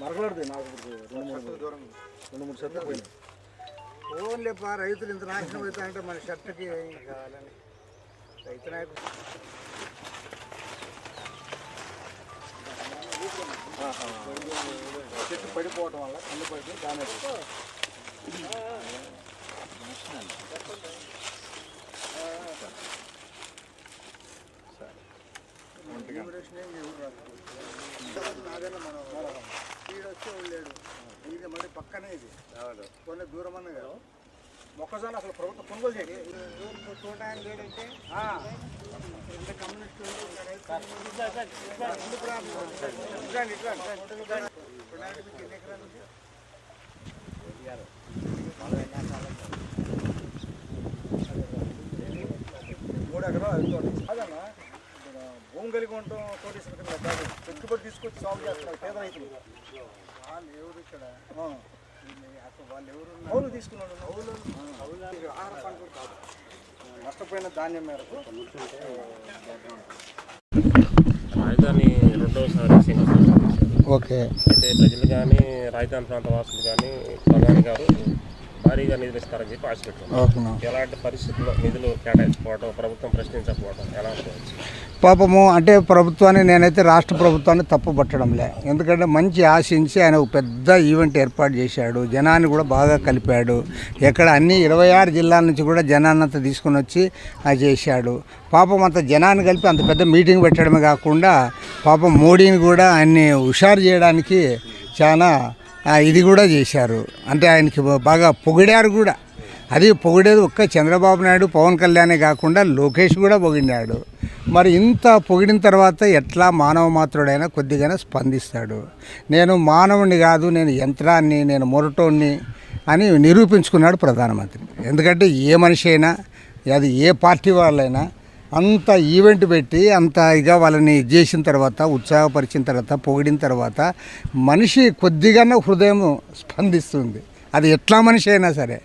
మరగలడుతుంది నాకు ఇప్పుడు రెండు మూడు. దూరం. రెండు మూడు సెట్లు పోయినాయి. ఓన్లీ పా రైతులు ఇంత నాశనం అవుతా అంటే మన షర్ట్కి ఏం కావాలని? రైతు నాయకుడు. చెట్టు పడిపోవటం వల్ల. నాదైనా మనం స్పీడ్ వచ్చి లేడు ఇది మళ్ళీ పక్కనే ఇది కొన్ని దూరం అన్న కదా మొక్కజొన్న అసలు ప్రభుత్వం కొనుగోలు చేయాలి చూడడానికి లేడంటే కమ్యూనిస్ట్ మూడు ఎకరాలు అదన్నా భూమి కలిగి ఉండటం కోటేశ్వర కింద కాదు పెట్టుబడి తీసుకొచ్చి సాగు చేస్తున్నారు పేద రైతులు వాళ్ళు ఎవరు ఇక్కడ వాళ్ళు ఎవరు అవును తీసుకున్నాడు అవును ఆహార పంటలు కాదు నష్టపోయిన ధాన్యం మేరకు రాజధాని రెండవసారి సింగపూర్ ఓకే. అయితే ప్రజలు కానీ రాజధాని ప్రాంత వాసులు కానీ ప్రధాని గారు భారీగా నిధులు ఇస్తారని చెప్పి ఎలాంటి పరిస్థితుల్లో నిధులు కేటాయించుకోవడం ప్రభుత్వం ప్రశ్నించకపోవడం ఎలా అనుకోవచ్చు పాపము అంటే ప్రభుత్వాన్ని నేనైతే రాష్ట్ర ప్రభుత్వాన్ని తప్పు పట్టడంలే ఎందుకంటే మంచి ఆశించి ఆయన ఒక పెద్ద ఈవెంట్ ఏర్పాటు చేశాడు. జనాన్ని కూడా బాగా కలిపాడు. ఎక్కడ అన్ని ఇరవై ఆరు జిల్లాల నుంచి కూడా జనాన్నంతా తీసుకుని వచ్చి అది చేశాడు. పాపం అంత జనాన్ని కలిపి అంత పెద్ద మీటింగ్ పెట్టడమే కాకుండా పాపం మోడీని కూడా ఆయన్ని హుషారు చేయడానికి చాలా ఇది కూడా చేశారు. అంటే ఆయనకి బాగా పొగిడారు కూడా. అది పొగిడేది ఒక్క చంద్రబాబు నాయుడు పవన్ కళ్యాణే కాకుండా లోకేష్ కూడా పొగిడాడు. మరి ఇంత పొగిడిన తర్వాత ఎట్లా మానవ మాత్రుడైనా కొద్దిగానే స్పందిస్తాడు. నేను మానవుని కాదు నేను యంత్రాన్ని నేను మొరటోన్ని అని నిరూపించుకున్నాడు ప్రధానమంత్రి. ఎందుకంటే ఏ మనిషి అయినా అది ఏ పార్టీ వాళ్ళైనా అంత ఈవెంట్ పెట్టి అంత ఇక వాళ్ళని చేసిన తర్వాత ఉత్సాహపరిచిన తర్వాత పొగిడిన తర్వాత మనిషి కొద్దిగానే హృదయం స్పందిస్తుంది. అది ఎట్లా మనిషి అయినా సరే.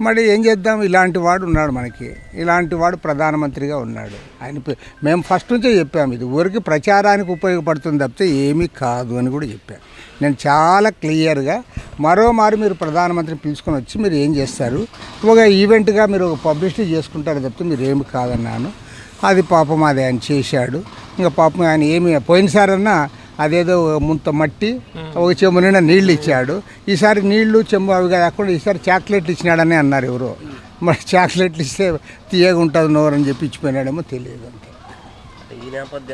మరి ఏం చేద్దాం? ఇలాంటి వాడు ఉన్నాడు మనకి. ఇలాంటి వాడు ప్రధానమంత్రిగా ఉన్నాడు. ఆయన పే- మేము ఫస్ట్ నుంచే చెప్పాము ఇది ఊరికి ప్రచారానికి ఉపయోగపడుతుంది తప్పితే ఏమీ కాదు అని కూడా చెప్పాను నేను చాలా క్లియర్గా మరోమారు మీరు ప్రధానమంత్రిని పిలుచుకొని వచ్చి మీరు ఏం చేస్తారు? ఒక ఈవెంట్గా మీరు ఒక పబ్లిసిటీ చేసుకుంటారు తప్పితే మీరు ఏమి కాదన్నాను. అది పాపం అది ఆయన చేశాడు. ఇంకా పాపం ఆయన ఏమి పోయినసారన్నా అదేదో ముంత మట్టి ఒక చెంబు నిండా నీళ్ళు ఇచ్చాడు. ఈసారి నీళ్ళు చెంబు అవి కాకుండా ఈసారి చాక్లెట్లు ఇచ్చినాడని అన్నారు ఎవరో. మరి చాక్లెట్లు ఇస్తే తీయగా ఉంటుంది నోరు అని చెప్పి ఇచ్చిపోయినాడేమో తెలియదు అంతే. ఈ నేపథ్యం